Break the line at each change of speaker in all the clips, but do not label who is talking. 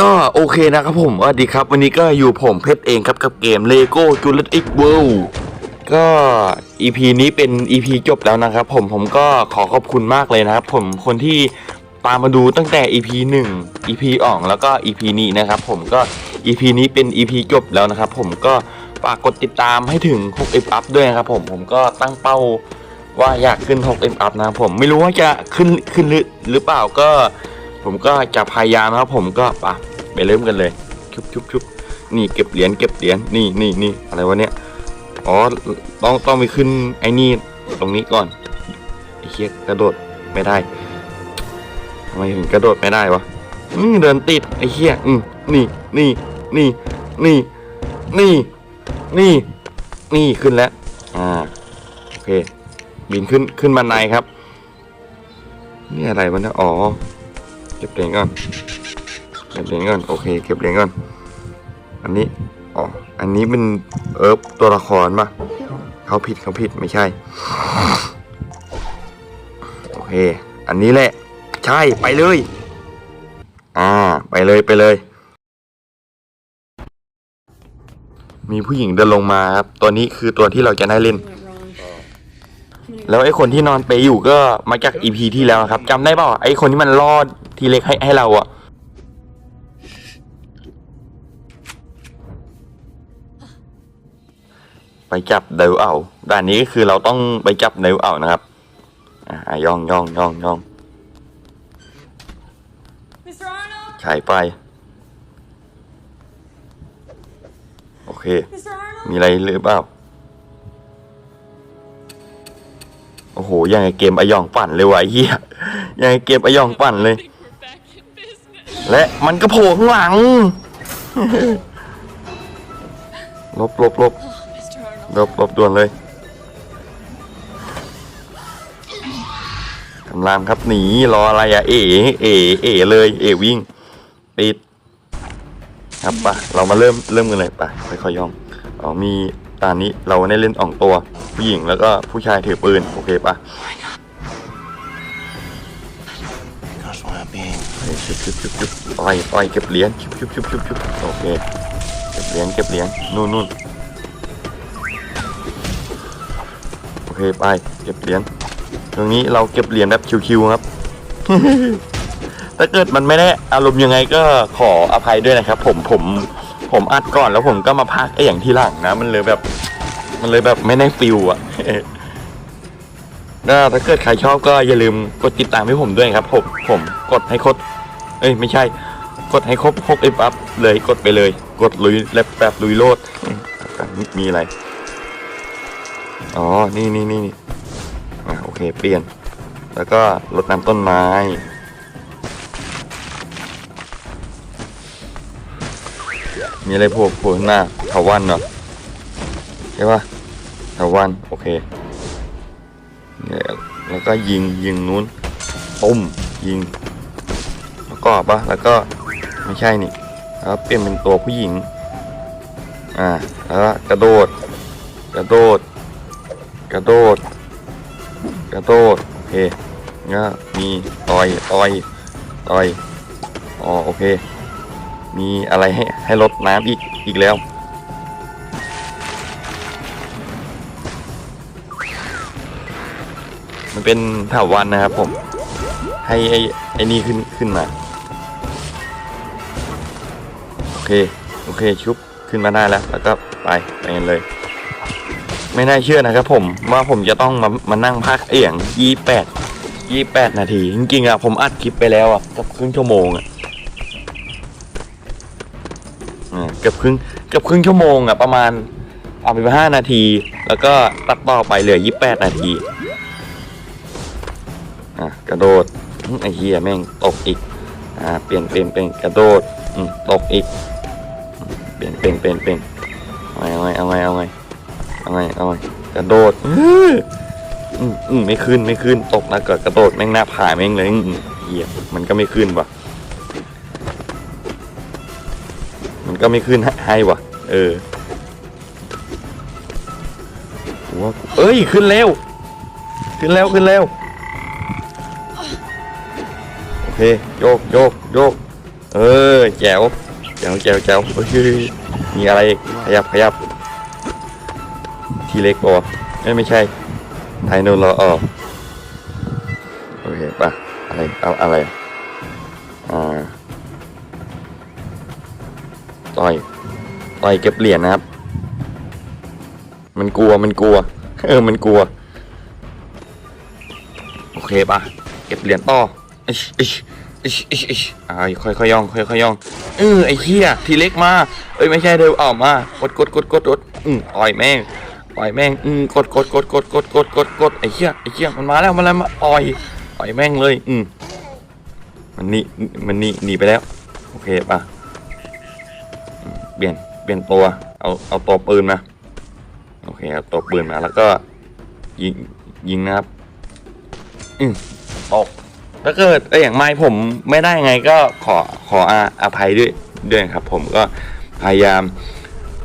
ก็โอเคนะครับผมสวัสดีครับ วันนี้ก็อยู่ผมเพชรเองครับกับเกม LEGO Jurassic World ก็ EP นี้เป็น EP จบแล้วนะครับผมผมก็ขอขอบคุณมากเลยนะครับผมคนที่ตามมาดูตั้งแต่ EP 1 EP อ่องแล้วก็ EP นี้นะครับผมก็ EP นี้เป็น EP จบแล้วนะครับผมก็ฝากกดติดตามให้ถึง 6M up ด้วยนะครับผมผมก็ตั้งเป้าว่าอยากขึ้น 6M up นะครับผมไม่รู้ว่าจะขึ้นขึ้นหรือหรือเปล่าก็ ผมก็จะพยายามนะครับผมก็ไปะไปเริ่มกันเลยชุบชุบชุบนี่เก็บเหรียญเก็บเหรียญนี่นี่นี่อะไรวะเนี่ยอ๋อต้องต้องไปขึ้นไอ้นี่ตรงนี้ก่อนไอ้เคียกระโดดไม่ได้ทำไมถึงกระโดดไม่ได้วะอืมเดินติดไอ้เคียอืมนี่นี่นี่นี่นี่นี่นี่ขึ้นแล้วอ่าโอเคบินขึ้นขึ้นบันไดครับ นี่อะไรวะเนี่ยอ๋อ ก็บเหรียญก่อนเก็บเหรียญก่อนโอเค เก็บเหรียญก่อนอันนี้อ๋ออันนี้เป็นเอิร์ฟตัวละครปะเขาผิดเขาผิดไม่ใช่ โอเค อันนี้แหละ ใช่ไปเลย อ่า ไปเลยไปเลย มีผู้หญิงเดินลงมาครับ ตัวนี้คือตัวที่เราจะได้เล่น แล้วไอ้คนที่นอนเปรย์อยู่ก็มาจากอีพีที่แล้วครับจำได้เปล่าไอ้คนที่มันรอดทีเล็กให้ให้เราอะไปจับเดวเอาด่านนี้ก็คือเราต้องไปจับเดวเอานะครับอ่าย่องย่องย่องย่อง
Mr. Arnold?
ฉายไป โอเค
Mr. Arnold?
มีอะไรหรือเปล่า หยังไงเกมอะยองปั่นเลยวะไอ้เหี้ยยังไงเกมอะยองปั่นเลย และมันก็โผล่ข้างหลังลบลบลบลบลบด่วนเลยกำลังครับหนีรออะไรอะเอเอเอเลย เอวิ่งปิดครับปะเรามาเริ่มเริ่มกันเลยปะค่อยๆย่องอ๋อมี ตอนนี้เราได้เล่นอ่องตัว ผู้หญิงแล้วก็ผู้ชายถือปืน โอเคปะชุบชุบชุบชุบต่อยต่อยเก็บเหรียญชุบชุบชุบชุบชุบโอเคเก็บเหรียญเก็บเหรียญนู่นนู่นโอเคไปเก็บเหรียญตรงนี้เราเก็บเหรียญแบบชิวๆครับ ถ้าเกิดมันไม่ได้อารมณ์ยังไงก็ขออภัยด้วยนะครับ ผมผม ผมอัดก่อนแล้วผมก็มาพักไอ้อย่างที่หลังนะ มันเลยแบบ มันเลยแบบไม่ได้ฟิลอะก็ถ้าเกิดใครชอบก็อย่าลืมกดติดตามให้ผมด้วยครับผมผมกดให้ครบเอ้ยไม่ใช่ กดให้ครบ6เอฟอัพเลยกดไปเลย กดลุยแลบแบบลุยโลดมีอะไร อ๋อ นี่นี่นี่นี่โอเค เปลี่ยน แล้วก็รดน้ำต้นไม้ มีอะไรโผล่โผล่ข้างหน้าเถาวันเหรอใช่ปะเถาวันโอเคเนี่ยแล้วก็ยิงยิงนู้นปุ้มยิง แล้วก็ปะแล้วก็ไม่ใช่นี่แล้วเปลี่ยนเป็นตัวผู้หญิงอ่าแล้วกระโดด กระโดด กระโดด กระโดดโอเคก็มีต่อยต่อยต่อยอ๋อโอเค มีอะไรให้ให้ลดน้ำอีกอีกแล้ว มันเป็นถาวันนะครับผม ให้ไอ้ไอ้นี่ขึ้นขึ้นมา โอเค โอเคชุบขึ้นมาได้แล้ว แล้วก็ไปไปกันเลย ไม่น่าเชื่อนะครับผมว่าผมจะต้องมามานั่งพักเอียงยี่แปดยี่แปดนาที จริงๆอะผมอัดคลิปไปแล้วอะกับครึ่งชั่วโมงอะอ่า เกือบครึ่งเกือบครึ่งชั่วโมงอะประมาณเอาไปห้านาที แล้วก็ตัดต่อไปเหลือยี่แปดนาทีอะกระโดดไอ้เหี้ยแม่งตกอีกอ่าเปลี่ยนเปลี่ยนเป็นกระโดดอืมตกอีกเปลี่ยนเปลี่ยนเปลี่ยนเปลี่ยนเอาไงเอาไงเอาไงเอาไงเอาไงกระโดดอืมอืมไม่ขึ้นไม่ขึ้นตกนะเกิดกระโดดแม่งหน้าผาแม่งเลยเหี้ยมันก็ไม่ขึ้นว่ะ ก็ไม่ขึ้นให้วะเออหัวเอ้ยขึ้นเร็ว ขึ้นแล้วขึ้นแล้วโอเคโยกโยกโยกเออแจ๋วแจ๋วแจ๋วแจ๋วเฮ้ยมีอะไรอีกขยับขยับ ทีเล็กปะเอ้ไม่ใช่ไทโนรอออกโอเคปะอะไรเอาอะไร ต่อยต่อยเก็บเหรียญนะครับ มันกลัวมันกลัว เออมันกลัว โอเคปะเก็บเหรียญต่ออิชอิชอิชอิชอิชอ่าค่อยค่อยๆย่องค่อยค่อยๆย่องเออไอ้เหี้ยทีเล็กมาเอ้ยไม่ใช่เดี๋ยวออกมากดกดกดกดกดอืมต่อยแม่งปล่อยแม่งอืมกดกดกดกดกดกดกดกดไอ้เหี้ยไอ้เหี้ยมันมาแล้วมันแล้วมาปล่อยปล่อยแม่งเลย อืมมันหนี่มันหนี่หนีไปแล้ว โอเคป่ะ ลี่ยนเปลี่ยนตัว เอาเอาตัวปืนมาโอเคเอาตัวปืนมาแล้วก็ยิงยิงนะครับอืมตกถ้าเกิดเออย่างไม่ผมไม่ได้ไงก็ขอขออาอภัยด้วยด้วยครับ ผมก็พยายาม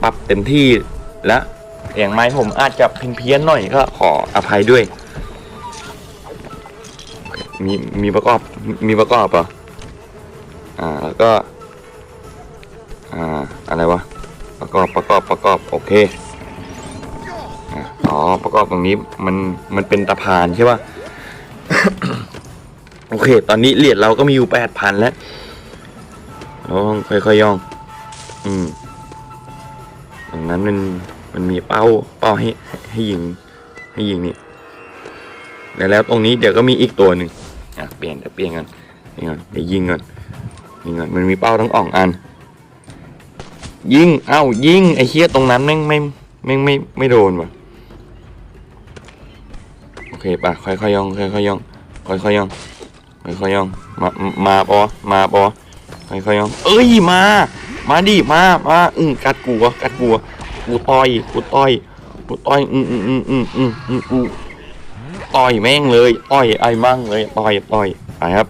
ปรับเต็มที่แล้วอย่างไม้ผมอาจจะเพี้ยนเพี้ยนๆหน่อยก็ขออภัยด้วย มีมีประกอบมีประกอบเหรออ่าแล้วก็ อ่าอะไรวะประกอบประกอบประกอบโอเคอ๋อประกอบตรงนี้มันมันเป็นตะพานใช่ป่ะโอเค ตอนนี้เหรียญเราก็มีอยู่แปดพันแล้วเราต้องค่อยๆย่อง อืมตรงนั้นมันมันมีเป้าเป้าให้ให้ยิงให้ยิงนี่แล้วแล้วตรงนี้เดี๋ยวก็มีอีกตัวหนึ่งอะเปลี่ยนเดี๋ยวเปลี่ยนกันนี่ก่อนเดี๋ยวยิงก่อนยิงก่อนมันมีเป้าทั้งอ่องอัน ยิง เอ้า ยิง ไอ้เคียตรงนั้นแม่งไม่แม่งไม่ไม่โดนว่ะ โอเคป่ะ ค่อยๆย่อง ค่อยๆย่อง ค่อยๆย่อง ค่อยๆย่อง มา มาปอมาปอค่อยๆย่อง เอ้ย มา มาดิ มา มาอืมกัดกูวะกัดกูวะกูต่อย กูต่อย กูต่อย อืมอืมอืมอืมอืมอืมกูต่อยแม่งเลย ต่อยไอ้มั่งเลย ต่อย ต่อย ไปครับ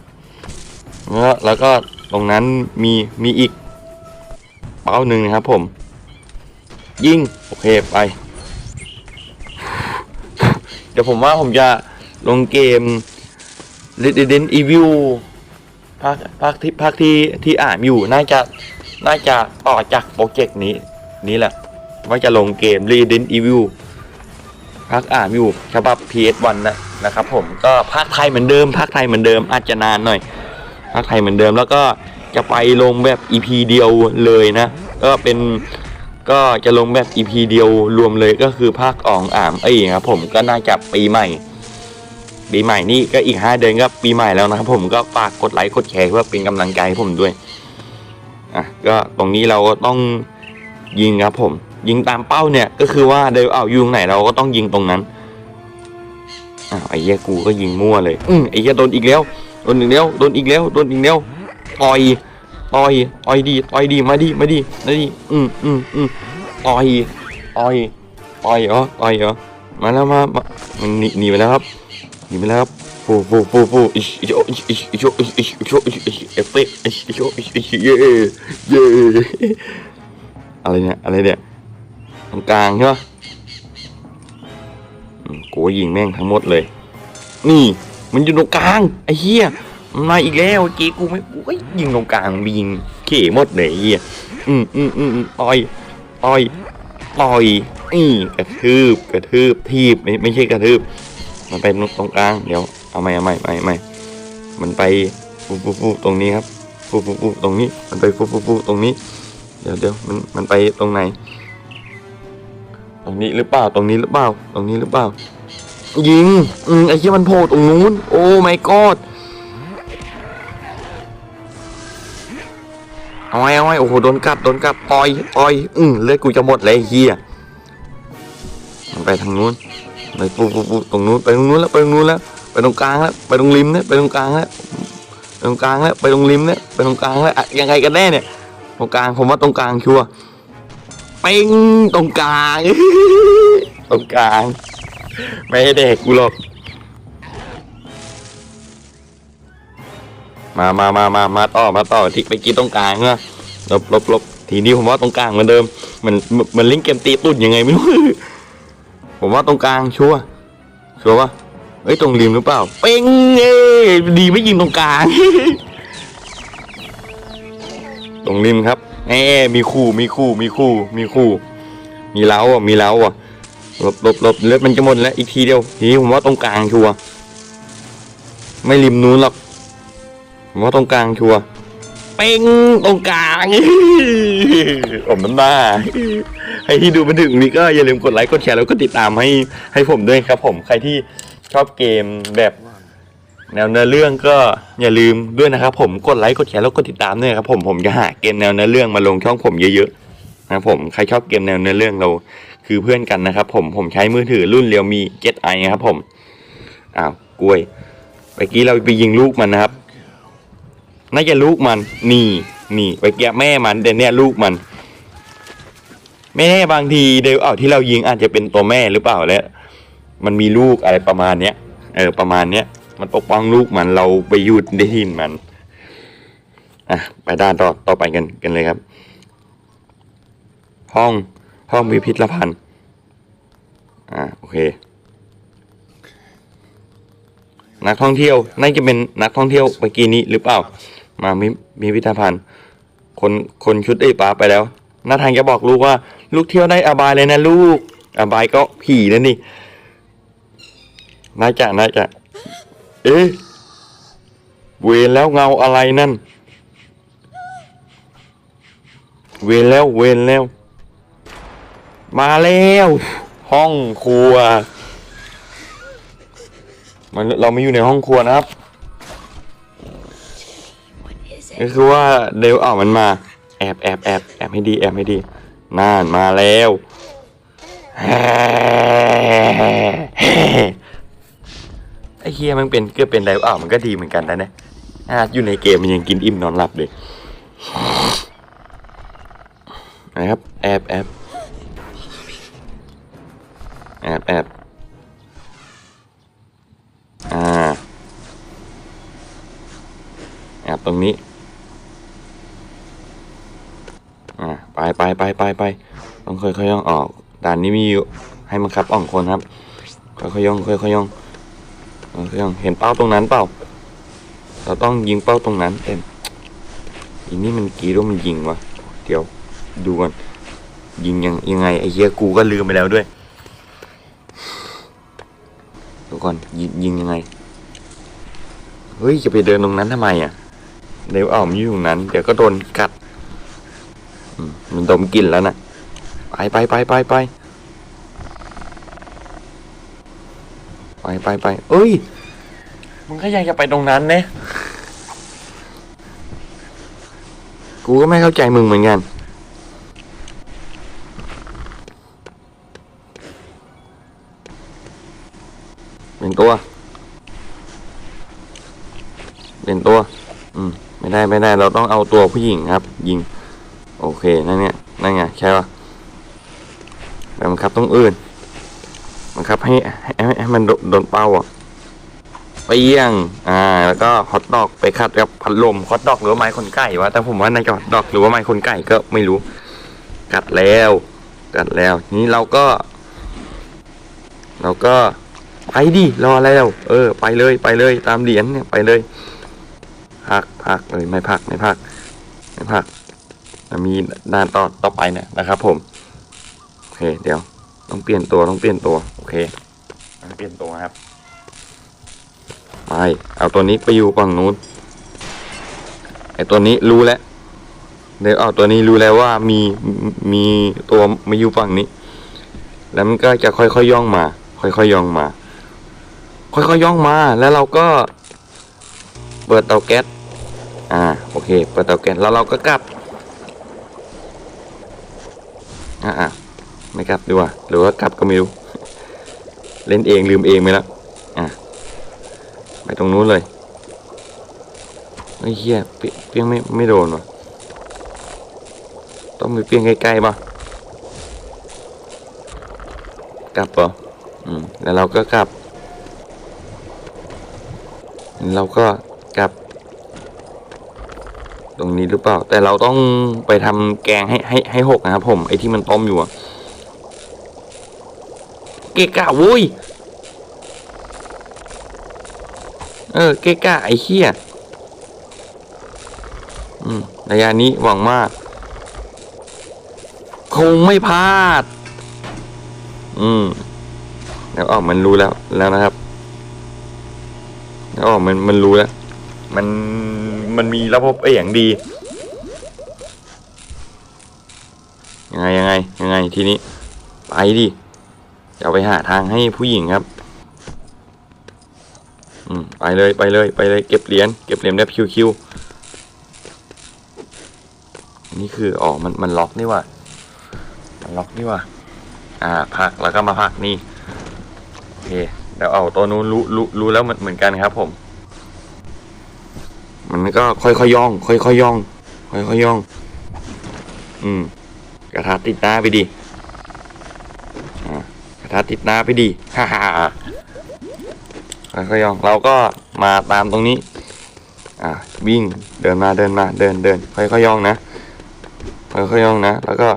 แล้วแล้วก็ตรงนั้นมี มีอีก เป้าหนึ่งนะครับผม ยิง โอเคไป เดี๋ยวผมว่าผมจะลงเกม Resident Evil ภาคภาคที่ภาคที่ที่อ่านอยู่น่าจะน่าจะต่อจากโปรเจกต์นี้ นี้แหละ ว่าจะลงเกม Resident Evil ภาคอ่านอยู่ฉบับ PS1 นะนะครับผมก็ภาคไทยเหมือนเดิมภาคไทยเหมือนเดิมอาจจะนานหน่อยภาคไทยเหมือนเดิมแล้วก็ จะไปลงแบบ EP เดียวเลยนะ ก็เป็นก็จะลงแบบ EP เดียวรวมเลยก็คือภาคอ่องอ่ามเอ้ยครับผมก็น่าจะปีใหม่ปีใหม่นี่ก็อีกห้าเดือนก็ปีใหม่แล้วนะครับผมก็ฝากกดไลค์กดแชร์เพื่อเป็นกำลังใจให้ผมด้วยอะก็ตรงนี้เราก็ต้องยิงครับผม ยิงตามเป้าเนี่ยก็คือว่าเดี๋ยวเอายู่ตรงไหนเราก็ต้องยิงตรงนั้นอ้าวไอ้เหี้ยกูก็ยิงมั่วเลย อืมไอ้เหี้ยโดนอีกแล้วโดนอีกแล้วโดนอีกแล้วโดนอีกแล้ว ต่อยต่อยต่อยดีต่อยดีมาดีมาดีมาดีอืมอืมอืมต่อยต่อยต่อยเหรอต่อยเหรอมาแล้วมามันหนีหนีไปแล้วครับหนีไปแล้วครับปูปูปูปูอิชอิชอิชอิชอิชอิชอิชอิชอิเอฟเฟกอิชอิชอิชอิชเย่เย่อะไรเนี่ยอะไรเนี่ยตรงกลางใช่ปะกูยิงแม่งทั้งหมดเลย นี่ มันอยู่ตรงกลางไอ้เหี้ย มันมาอีกแล้วเมื่อกี้กูไม่กูก็ยิงตรงกลางยิงเขี่หมดเลยอ้เหี้ยอืมอืมอืมอืมต่อยต่อยต่อยอืกระทืบกระทืบทีบไม่ไม่ใช่กระทืบ มันไปตรงกลางเดี๋ยวเอาไม่เอาไม่ไม่ไม่มันไปฟูฟูฟูตรงนี้ครับฟูฟูฟูตรงนี้มันไปฟูฟูฟูตรงนี้ เดี๋ยวเดี๋ยวมันมันไปตรงไหน ตรงนี้หรือเปล่าตรงนี้หรือเปล่าตรงนี้หรือเปล่ายิงอืมไอ้ที่มันโผล่ตรงนู้น โอ้ไม่กอด เอาไว้อาไว้โอ้โหโดนกัดโดนกัดต่อยต่อยอืมเลือดกูจะหมดเลยเฮียมันไปทางนู้นไปปูปูปูตรงนู้นไปตรงนู้นแล้วไปตรงนู้นแล้วไปตรงกลางแล้วไปตรงริมเนี่ยไปตรงกลางแล้วตรงกลางแล้วไปตรงริมเนี่ยไปตรงกลางแล้วยังไงกันแน่เนี่ยตรงกลางผมว่าตรงกลางชัวร์เป้งตรงกลางตรงกลาง ไม่ให้เด็กกูหรอก มามามามามาต่อมาต่อที่ไปกินตรงกลางเนอะลบลบลบทีนี้ผมว่าตรงกลางเหมือนเดิมเหมือนเหมือนลิงเกมตีตุ่นยังไงไม่รู้ผมว่าตรงกลางชัวร์ชัวร์ปะเอ้ยตรงริมหรือเปล่าเป้งเอ้ดีไม่ยิงตรงกลาง ตรงริมครับแหมมีคู่มีคู่มีคู่มีคู่ มีเล้าอะมีเล้าอะหลบหลบหลบเลือดมันจะหมดแล้วอีกทีเดียวทีนี้ผมว่าตรงกลางชัวร์ไม่ริมนู้นหรอก ผมว่าตรงกลางชัวร์เป้งตรงกลางผมน้ำหน้าให้ที่ดูมาถึงนี้ก็อย่าลืมกดไลค์กดแชร์แล้วก็ติดตามให้ให้ผมด้วยครับ ผมใครที่ชอบเกมแบบแนวเนื้อเรื่องก็อย่าลืมด้วยนะครับ ผมกดไลค์กดแชร์แล้วก็ติดตามด้วยครับ ผมผมจะหาเกมแนวเนื้อเรื่องมาลงช่องผมเยอะๆนะครับผมใครชอบเกมแนวเนื้อเรื่องเรา คือเพื่อนกันนะครับ ผมผมใช้มือถือรุ่นเรียวมี 7i ครับผมอ้าวกล้วยเมื่อกี้เราไปยิงลูกมันนะครับ น่าจะลูกมัน นี่นี่ไปแกะแม่มันแต่เนี่ยลูกมัน ไม่แน่บางทีเดี๋ยวเอาที่เรายิงอาจจะเป็นตัวแม่หรือเปล่าแล้ว มันมีลูกอะไรประมาณเนี้ยเออประมาณเนี้ยมันปกป้องลูกมันเราไปยุดได้ทินมันอะไปด้านต่อต่อไปกันกันเลยครับ ห้องห้องพิพิธภัณฑ์อ่าโอเค นักท่องเที่ยวน่าจะเป็นนักท่องเที่ยวเมื่อกี้นี้หรือเปล่า มามีมีพิพิธภัณฑ์คนคนชุดไอ้ป้าไปแล้วหน้าทางจะบอกลูกว่า ลูกเที่ยวได้อบายเลยนะลูก อบายก็ผีแล้วนี่น่าจะน่าจะ เอ๊ะเวรแล้วเงาอะไรนั่น เวรแล้วเวรแล้ว มาแล้ว ห้องครัว มันเราไม่อยู่ในห้องครัวนะครับ ก็คือว่าเดวเอามันมาแอบแอบแอบแอบให้ดีแอบให้ดีน่านมาแล้วไอ้เฮียมันเป็นก็เป็นไดวเอามันก็ดีเหมือนกันนะเนี่ยอะอยู่ในเกมมันยังกินอิ่มนอนหลับเลยนะครับแอบแอบแอบแอบอ่าแอบตรงนี้ อ่า ไปไปไปไปไปต้องค่อยๆย่องออกด่านนี้มีอยู่ให้มันขับอ่องคนครับค่อยๆย่องค่อยๆย่องค่อยๆย่องเห็นเป้าตรงนั้นเปล่า เราต้องยิงเป้าตรงนั้นเต็มอีนี่มันกรีดว่ามันยิงวะเดี๋ยวดูก่อนยิงยังยังไงไอ้เหี้ยกูก็ลืมไปแล้วด้วยดูก่อนยิงยิงยังไงเฮ้ยจะไปเดินตรงนั้นทำไมอะเดี๋ยวเอมอยู่ตรงนั้น เดี๋ยวก็โดนกัด ดมกลิ่นแล้วนะไปไปไปไปไปไปไปไปเอ้ย มึงก็ยังจะไปตรงนั้นเนี่ยกูก็ไม่เข้าใจมึงเหมือนกัน เป็นตัว เป็นตัว อืม ไม่ได้ไม่ได้ เราต้องเอาตัวผู้หญิงครับ ยิง โอเค นั่นเนี่ยนั่นไงใช่ป่ะแต่บังคับต้องอื่นบังคับให้ให้ให้ให้มันโดนเป้าอะเปียง อ่า แล้วก็ฮอตดอกไปขัดกับพัดลมฮอตดอกหรือว่าไม้คนไก่วะ แต่ผมว่าน่าจะฮอตดอกหรือว่าไม้คนไก่ก็ไม่รู้ กัดแล้ว กัดแล้ว นี้เราก็ เราก็ไปดิ รออะไรแล้วเออ ไปเลย ไปเลย ตามเหรียญเนี่ย ไปเลย พักพักเลย ไม่พัก ไม่พัก ไม่พัก มีด้านต่อต่อไปเนี่ยนะครับผมโอเคเดี๋ยวต้องเปลี่ยนตัวต้องเปลี่ยนตัวโอเคต้องเปลี่ยนตัวครับไปเอาตัวนี้ไปอยู่ฝั่งนู้นไอตัวนี้รู้แล้วเดี๋ยวเอาตัวนี้รู้แล้วว่ามีมีตัวมาอยู่ฝั่งนี้ แล้วมันก็จะค่อยๆย่องมา ค่อยๆย่องมา ค่อยๆย่องมาแล้วเราก็ เปิดเตาแก๊สอ่าโอเค เปิดเตาแก๊สแล้วเราก็กลับ อะอะไม่กลับดีกว่าหรือว่ากลับก็ไม่รู้เล่นเองลืมเองไปแล้วอะไปตรงนู้นเลยไอ้เหี้ยเปีเปียงไม่ไม่โดนวะต้องมีเปียงใกล้ๆป่ะกลับป่ะอืมแล้วเราก็กลับ เราก็กลับ ตรงนี้หรือเปล่า แต่เราต้องไปทำแกงให้ให้ให้หกนะครับผมไอ้ที่มันต้มอยู่เกะกะวุ้ยเออเกะกะไอ้เหี้ยอืมระยะนี้หวังมากคงไม่พลาด อืมแล้วออกมันรู้แล้วแล้วนะครับแล้วออกมันมันรู้แล้ว มัน มันมีระบบเอยอย่างดี ยังไงยังไงยังไงทีนี้ ไปดิจะเอาไปหาทางให้ผู้หญิงครับ อืมไปเลยไปเลยไปเลยเก็บเหรียญเก็บเหรียญแบบคิวคิวนี่คืออ๋อมันมันล็อกนี่ว่ามันล็อกนี่ว่าอ่าพักแล้วก็มาพักนี่โอเคเดี๋ยวเอาตัวนู้นรู้รู้รู้แล้วเหมือนเหมือนกันครับผม มันก็ค่อยๆย่อง ค่อยๆย่อง ค่อยๆย่อง อืม กระทะติดหน้าไปดิกระทะติดหน้าไปดิฮ่าฮ่าค่อยๆย่อง เราก็มาตามตรงนี้ อ่าวิ่งเดินมาเดินมา เดินเดินค่อยๆย่องนะค่อยๆย่องนะ แล้วก็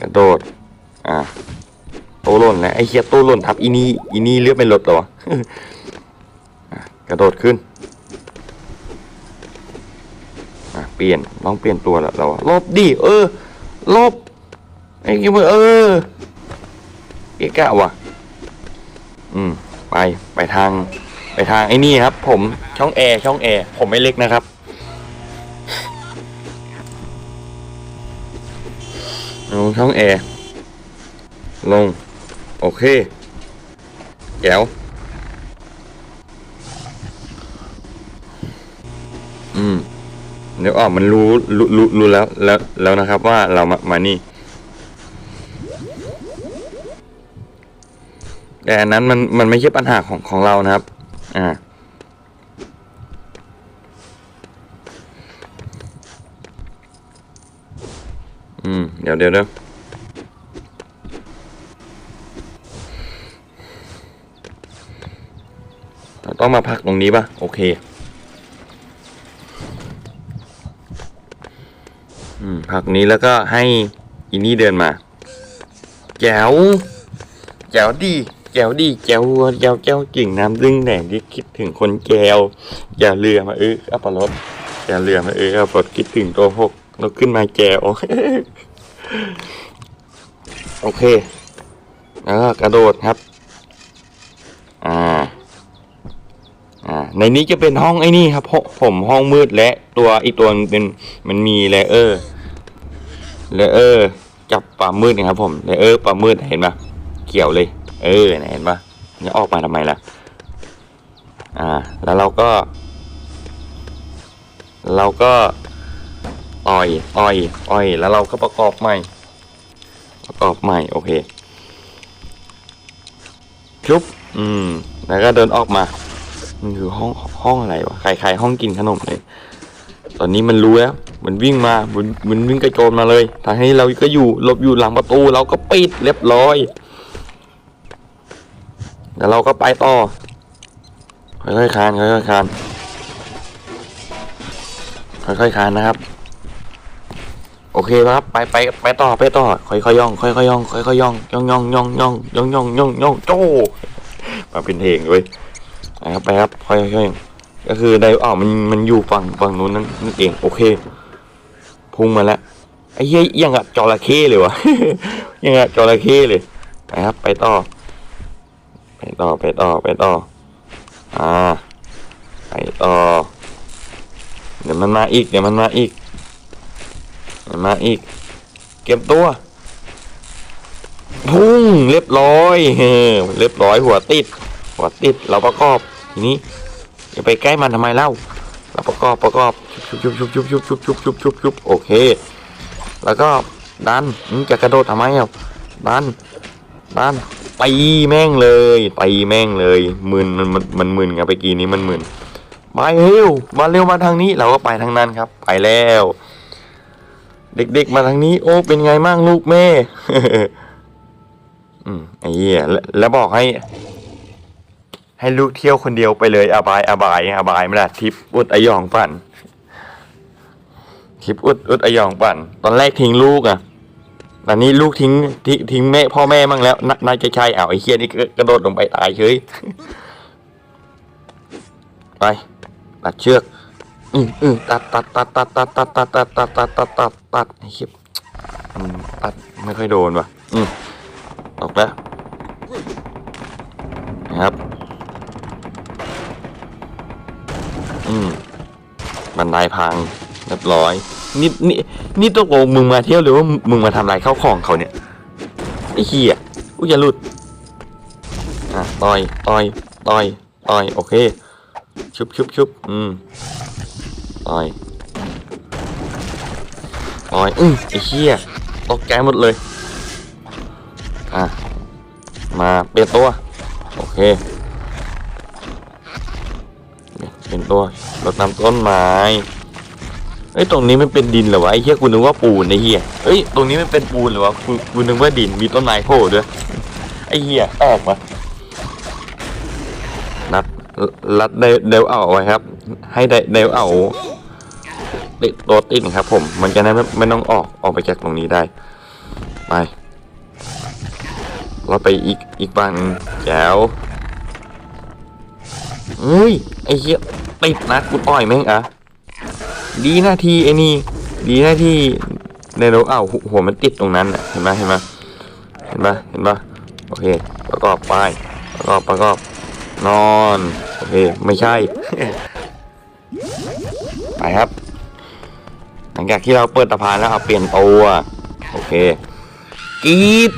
กระโดด อ่าโตหล่นแล้วไอ้เคียโตหล่นทับอีนี่อีนี่เลือดเป็นรถเหรอวกระโดดขึ้น อะ เปลี่ยนต้องเปลี่ยนตัวแล้วเราลบดิเออ ลบไอ้กิมเออเกะกะว่ะ อืม ไปไปทาง ไปทางไอ้นี่ครับ ผมช่องแอร์ช่องแอร์ผมไม่เล็กนะครับลงช่องแอร์ลง โอเคแก้วอืม เดี๋ยวออกมันรู้รู้รู้รู้แล้วแล้วแล้วนะครับว่าเรามามานี่ แต่อันนั้นมันมันไม่ใช่ปัญหาของของเรานะครับ อ่าอืมเดี๋ยวเดี๋ยวเดี๋ยวเราต้องมาพักตรงนี้ป่ะ โอเค อืม พักนี้แล้วก็ให้อินนี่เดินมา แจ๋ว แจ๋วดี แจ๋วดีแจ๋ววัวแจ๋วแจ๋วกิ่งน้ำดึงแหน่ที่คิดถึงคนแก้วอย่เรือมาเอออัปรถอย่เรือมาเอออัปรถคิดถึงตัวหกเราขึ้นมาแก้วโอเค แล้วก็กระโดดครับ อ่า อ่า ในนี้จะเป็นห้องไอ้นี่ครับผมผมห้องมืดและตัวอีกตัวมันเป็นมันมีเลเยอร์ เลเยอร์จับปลามืดนะครับผมเลเยอร์ปลามืดเห็นปะเขียวเลย เออเห็นปะจะออกมาทำไมล่ะ อ่า แล้วเราก็ เราก็อ่อยอ่อยอ่อย แล้วเราก็ประกอบใหม่ ประกอบใหม่ โอเคชุบอืม แล้วก็เดินออกมา มันคือห้องห้องอะไรวะใครๆห้องกินขนมเลย ตอนนี้มันรู้แล้ว มันวิ่งมามันมันวิ่งกระโจนมาเลยทางให้เราก็อยู่หลบอยู่หลังประตูเราก็ปิดเรียบร้อยแล้วเราก็ไปต่อค่อยๆคานค่อยๆคานค่อยๆคานนะครับ โอเคครับ ไปไปไปต่อไปต่อ ค่อยๆย่อง ค่อยๆย่อง ค่อยๆย่องย่องย่องย่องย่องย่องย่องย่องย่องโจ้มาเป็นเพลงเลยไปครับไปครับค่อยๆก็คือไดอ๋อมันมันอยู่ฝั่งฝั่งนู้นนั่นนั่นเอง โอเค พุ่งมาแล้วไอ้เหี้ยยังกับจระเข้เลยวะยังกับจระเข้เลยไปครับไปต่อ ไปต่อไปต่อไปต่อ อ่า ไปต่อ เดี๋ยวมันมาอีกเดี๋ยวมันมาอีกเดี๋ยวมาอีก เก็บตัว พุ่งเรียบร้อยเฮ้เรียบร้อยหัวติด หัวติดเราประกอบทีนี้อย่าไปใกล้มันทำไมเล่า เราประกอบประกอบชุบชุบชุบชุบชุบชุบชุบชุบชุบชุบโอเค แล้วก็ดันมึงจะกระโดดทำไมอะดันดันตีแม่งเลยตีแม่งเลยมึนมันมันมันมึนไงไปกี้นี้มันมึนมาเร็วมาเร็วมาทางนี้เราก็ไปทางนั้นครับ ไปแล้ว เด็กๆมาทางนี้ โอ้เป็นไงมั่งลูกแม่อืมไอ้เหี้ยแล้วบอกให้ ให้ลูกเที่ยวคนเดียวไปเลยอบายอบายอบายไม่ได้ทิปอุดอยองปั่นทิปอุดอุดอยองปั่น ตอนแรกทิ้งลูกอะตอนนี้ลูกทิ้งทิ้งทิ้งแม่พ่อแม่มั่งแล้วนาจใช่เอาวไอ้เคียนี่กระโดดลงไปตายเฉยไปตัดเชือกอืมอืมตัดตัดตัดตัดตัดตัดตัดตัดตัดตัดตัดตัดตัดไอ้เคียตัดไม่ค่อยโดนว่ะ อืมตกแล้ว บันไดพังเรียบร้อย นี่นี่นี่ตกลงมึงมาเที่ยวหรือว่ามึงมาทำลายข้าวของเขาเนี่ยไอ้เหี้ยกูจะหลุดอะต่อยต่อยต่อยต่อยโอเคชุบชุบชุบอืมต่อยต่อยอืมไอ้เหี้ยตกใจหมดเลยอะมาเปลี่ยนตัวโอเค ตัวรดน้ำต้นไม้เอ้ยตรงนี้มันเป็นดินเหรอวะไอ้เหี้ยกูนึกว่าปูนไอ้เหี้ยเอ้ยตรงนี้มันเป็นปูนเหรอวะกูกูนึกว่าดินมีต้นไม้โผล่ด้วยไอ้เหี้ยแปลกวะนัดรัดเดวเดวเอาไว้ครับ ให้เดเดวเอาติดตัวติดครับ ผม มันจะได้ไม่ไม่ต้องออกออกไปจากตรงนี้ได้ไปเราไปอีกอีกบ้านหนึ่งแจ๋วเฮ้ยไอ้เหี้ย ติดนะกูต่อยแม่งอะดีหน้าที่ไอ้นี่ ดีหน้าที่ในราเอ้าหัวมันติดตรงนั้นอะเห็นไหมเห็นไหมเห็นปะเห็นปะโอเค ประกอบไปประกอบประกอบนอนโอเคไม่ใช่ ไปครับ หลังจากที่เราเปิดตะพานแล้วเอาเปลี่ยนตัวโอเคกีด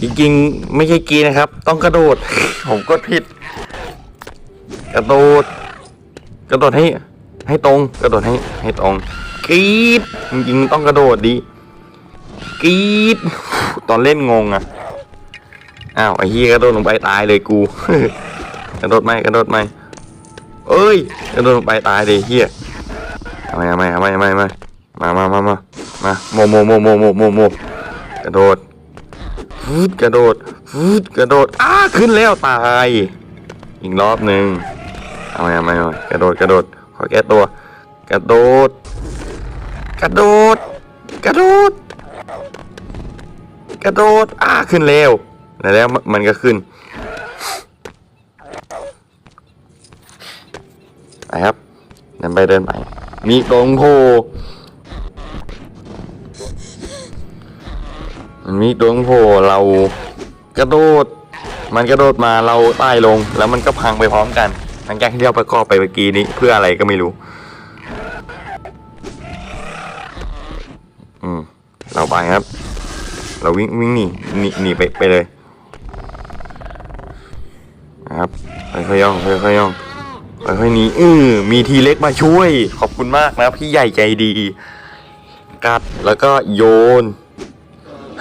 จริงๆ ไม่ใช่กีนะครับ ต้องกระโดด ผมกดผิด กระโดด กระโดดให้ ให้ตรง กระโดดให้ให้ตรงกรีดจริงๆต้องกระโดดดีกรีดตอนเล่นงงอะอ้าวไอ้เฮียกระโดดลงไปตายเลยกู กระโดดไหมกระโดดไหมเอ้ยกระโดดลงไปตายเลยเฮียทำไมทำไมทำไมทำไมมามามามามามาโมโมโมโมโมโมโมกระโดดฟืดกระโดดฟืดกระโดดอ้าขึ้นแล้วตายอีกรอบหนึ่ง เอาไงเอาไงเอาไงกระโดดกระโดดขอแก้ตัว กระโดด กระโดด กระโดด กระโดดอ้าขึ้นเร็วแล้วมันก็ขึ้นไปครับเดินไปเดินไป มีตรงโพมันมีดวงโผเรากระโดด มันกระโดดมาเราใต้ลง แล้วมันก็พังไปพร้อมกัน หลังจากที่เราประกอบไปเมื่อกี้นี้เพื่ออะไรก็ไม่รู้ อืม เราไปครับ เราวิ่งวิ่งหนีหนีหนีไปไปเลยนะครับค่อยๆย่องค่อยๆย่องค่อยๆหนีอือมีทีเล็กมาช่วย ขอบคุณมากนะพี่ใหญ่ใจดี กัดแล้วก็โยน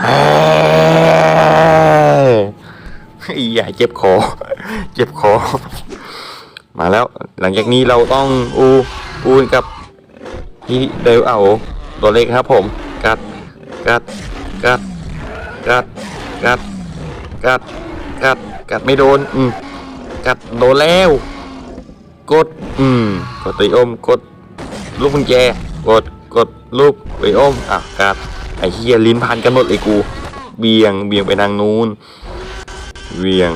เฮ้ยอีอย่าเจ็บคอ เจ็บคอ มาแล้วหลังจากนี้เราต้องอูอูกับพี่เดวเอาตัวเล็กครับผมกัดกัดกัดกัดกัดกัดกัดกัดไม่โดนอืมกัดโดนแล้ว กดอืมกดตีอมกดลูกกุญแจกดกดลูกไปอมอะกัดไอ้เฮียลิ้นพันกันหมดเลยกู เบียงเบียงไปทางนู้นเบียง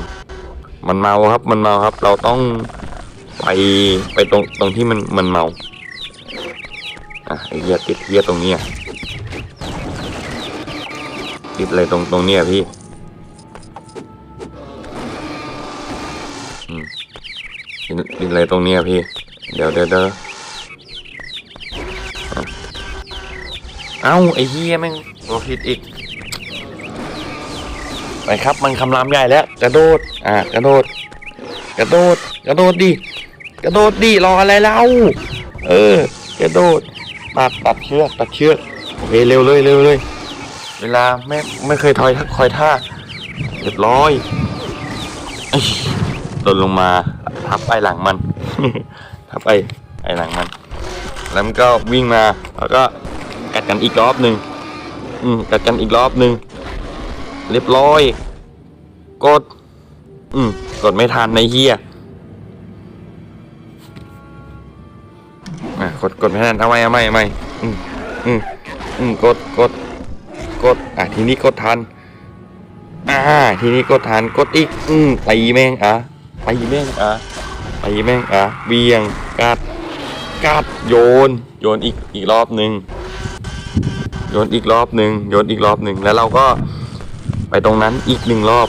มันเมาครับมันเมาครับ เราต้อง ไปไปตรงตรงที่มันมันเมา อะไอ้เฮียติดเฮียตรงนี้ยติดอะไรตรงตรงเนี้ยพี่ติดติดอะไรตรงเนี้ยพี่ เดี๋ยวเดี๋ยวเดี๋ยวเอ้าไอ้เฮียแม่งตัวผิดอีกไปครับมันคำรามใหญ่แล้ว กระโดด อะ กระโดด กระโดด กระโดดดิ กระโดดดิรออะไรแล้วเออกระโดดตัดตัดเชือกตัดเชือกโอเคเร็วเลยเร็วเลยเวลาไม่ไม่เคยถอยคอยท่าเรียบร้อยเอ้ยโดนลงมาทับไปหลังมันทับไปไอหลังมัน แล้วมันก็วิ่งมาแล้วก็กัดกันอีกรอบหนึ่งอืมกัดกันอีกรอบหนึ่งเรียบร้อย กด อืมกดไม่ทันในเฮีย กดกดไม่ทันเอาไม่เอาไม่เอาไม่อืมอืมอืมกดกดกดอะทีนี้กดทันอ่าทีนี้กดทันกดอีกอืมตีแม่งอะตีแม่งอะตีแม่งอะเบียงกัดกัดโยน โยนอีกอีกรอบหนึ่งโยนอีกรอบหนึ่งโยนอีกรอบหนึ่งแล้วเราก็ไปตรงนั้นอีกหนึ่งรอบ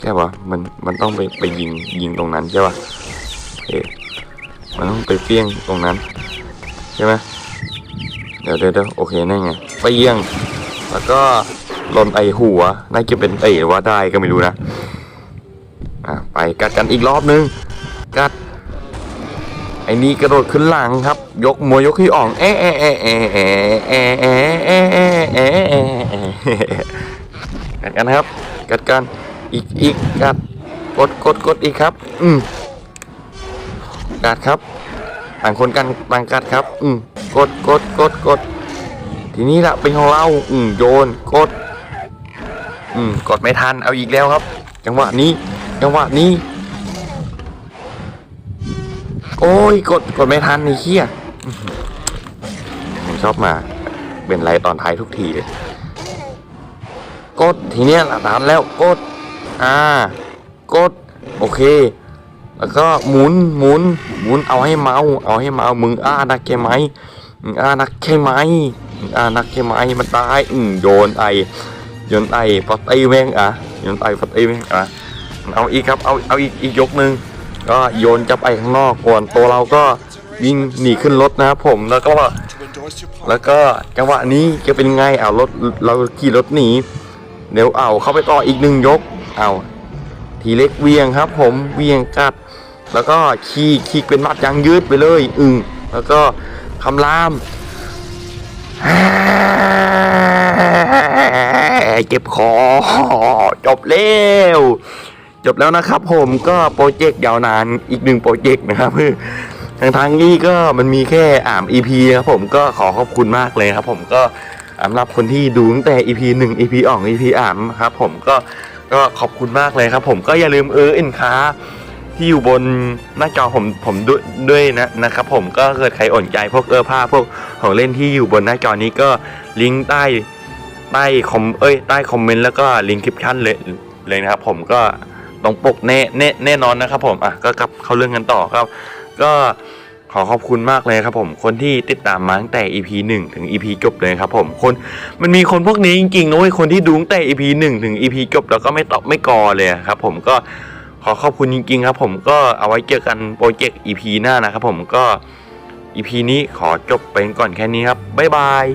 ใช่ปะมันมันต้องไปไปยิงยิงตรงนั้นใช่ปะโอเค มันต้องไปเปี้ยงตรงนั้นใช่ไหมเดี๋ยวเดี๋ยวเดี๋ยวโอเคนั่นไงเปี้ยง แล้วก็หล่นไอหัวน่าจะเป็นเอ๋ว่าได้ก็ไม่รู้นะอะไปกัดกันอีกรอบนึง กัด ไอ้นี่กระโดดขึ้นหลังครับ ยกมวยยกขี้อ่องเอะเอะเอะเอะเอะเอะเอะเอะเอะเอะเอะกัดกันครับ กัดกันอีกอีกกัดกดกดกดอีกครับ อืม กัดครับต่างคนกันต่างกัดครับ อืมกดกดกดกดทีนี้ละเป็นของเรา อืมโยนกด อืมกดไม่ทันเอาอีกแล้วครับ จังหวะนี้ จังหวะนี้ โอ้ยกดกดไม่ทันไอ้เหี้ยผมชอบมา เป็นไรตอนท้ายทุกทีเลยกดทีเนี้ยหลักฐานแล้วกด อ่า กด โอเค แล้วก็หมุนหมุนหมุนเอาให้เมา เอาให้เมา มึงอ้านักใช่ไหมมึงอ้านักใช่ไหมมึงอ้านักใช่ไหมมันตายอืโยนไอโยนไอฟัดไอแม่งอะโยนไอฟัดไอแม่งอะเอาอีกครับเอาเอาอีกอีกยกหนึ่งก็โยนจะไปข้างนอกก่อนตัวเราก็วิ่งหนีขึ้นรถนะครับผมแล้วก็แล้วก็จังหวะนี้จะเป็นไงเอารถเราขี่รถหนีเดี๋ยวเอาเข้าไปต่ออีกหนึ่งยกเอาทีเล็กเวียงครับ ผมเวียงกัด แล้วก็ขี่ขี่เป็นมัดยางยืดไปเลยอึงแล้วก็คำรามเจ็บคอจบแล้วจบแล้วนะครับผมก็โปรเจกต์ยาวนานอีกหนึ่งโปรเจกต์นะครับคือทางทางนี้ก็มันมีแค่อ่าม EP ครับผมก็ขอขอบคุณมากเลยครับผมก็สำหรับคนที่ดูตั้งแต่ EP 1 EP อ่อง EP อ่ามครับผมก็ก็ขอบคุณมากเลยครับผมก็อย่าลืมเออเอ็นค้า ที่อยู่บนหน้าจอผมผมด้วยด้วยนะนะครับผมก็เกิดใครอ่อนใจพวกเออผ้าพวกของเล่นที่อยู่บนหน้าจอนี้ก็ลิงก์ใต้ใต้คอมเอ้ยใต้คอมเมนต์แล้วก็ลิงก์คลิปชั่นเลยเลยนะครับผมก็ตรงปกแน่แน่แน่นอนนะครับผมอะก็กลับเข้าเรื่องกันต่อครับ ก็ขอขอบคุณมากเลยครับผม คนที่ติดตามมาตั้งแต่ EP 1 ถึง EP จบเลยครับผมคนมันมีคนพวกนี้จริงๆนะเว้ยคนที่ดูตั้งแต่ EP 1 ถึง EP จบแล้วก็ไม่ตอบไม่กอเลยครับผมก็ ขอขอบคุณจริงๆครับผมก็เอาไว้เจอกันโปรเจกต์ EP หน้านะครับผมก็ EP นี้ขอจบไปก่อนแค่นี้ครับบ๊ายบาย